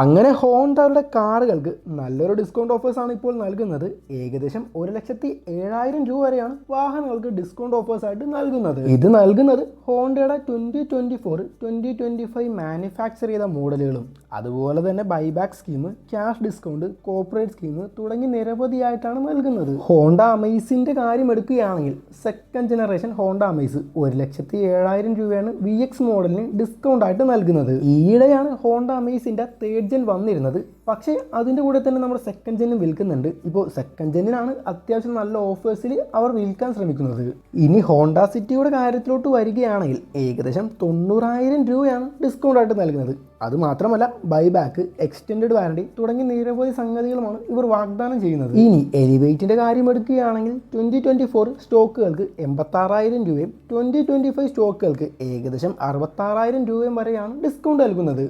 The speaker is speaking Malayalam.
അങ്ങനെ ഹോണ്ടയുടെ കാറുകൾക്ക് നല്ലൊരു ഡിസ്കൗണ്ട് ഓഫേഴ്സ് ആണ് ഇപ്പോൾ നൽകുന്നത്. ഏകദേശം ഒരു ലക്ഷത്തി ഏഴായിരം രൂപ വരെയാണ് വാഹനങ്ങൾക്ക് ഡിസ്കൗണ്ട് ഓഫേഴ്സ് ആയിട്ട് നൽകുന്നത്. ഇത് നൽകുന്നത് ഹോണ്ടയുടെ twenty twenty four twenty twenty five manufacture ചെയ്ത മോഡലുകളും അതുപോലെ തന്നെ buyback scheme cash discount corporate scheme തുടങ്ങി നിരവധിയായിട്ടാണ് നൽകുന്നത്. ഹോണ്ട അമേസിന്റെ കാര്യം എടുക്കുകയാണെങ്കിൽ സെക്കൻഡ് ജനറേഷൻ ഹോണ്ട അമേസ് ഒരു ലക്ഷത്തി ഏഴായിരം രൂപയാണ് വി എക്സ് മോഡലിന് ഡിസ്കൗണ്ട് ആയിട്ട് നൽകുന്നത്. ഈയിടെയാണ് ഹോണ്ട അമേസിന്റെ തേർഡ് ജെൻ വന്നിരുന്നത്. പക്ഷേ അതിന്റെ കൂടെ തന്നെ നമ്മുടെ സെക്കൻഡ് ജെന്നും വിൽക്കുന്നുണ്ട്. ഇപ്പോൾ സെക്കൻഡ് ജെന്നിനാണ് അത്യാവശ്യം നല്ല ഓഫേഴ്സിൽ അവർ വിൽക്കാൻ ശ്രമിക്കുന്നത്. ഇനി ഹോണ്ട സിറ്റിയുടെ കാര്യത്തിലോട്ട് വരികയാണെങ്കിൽ ഏകദേശം തൊണ്ണൂറായിരം രൂപയാണ് ഡിസ്കൗണ്ട് ആയിട്ട് നൽകുന്നത്. അത് മാത്രമല്ല ബൈബാക്ക് എക്സ്റ്റെൻഡ് വാറണ്ടി തുടങ്ങി നിരവധി സംഗതികളുമാണ് ഇവർ വാഗ്ദാനം ചെയ്യുന്നത്. ഇനി എലിവേറ്റിന്റെ കാര്യം എടുക്കുകയാണെങ്കിൽ ട്വന്റി ട്വന്റി ഫോർ സ്റ്റോക്കുകൾക്ക് എൺപത്താറായിരം രൂപയും ട്വന്റി ട്വന്റി ഫൈവ് സ്റ്റോക്കുകൾക്ക് ഏകദേശം അറുപത്താറായിരം രൂപയും വരെയാണ് ഡിസ്കൗണ്ട് നൽകുന്നത്.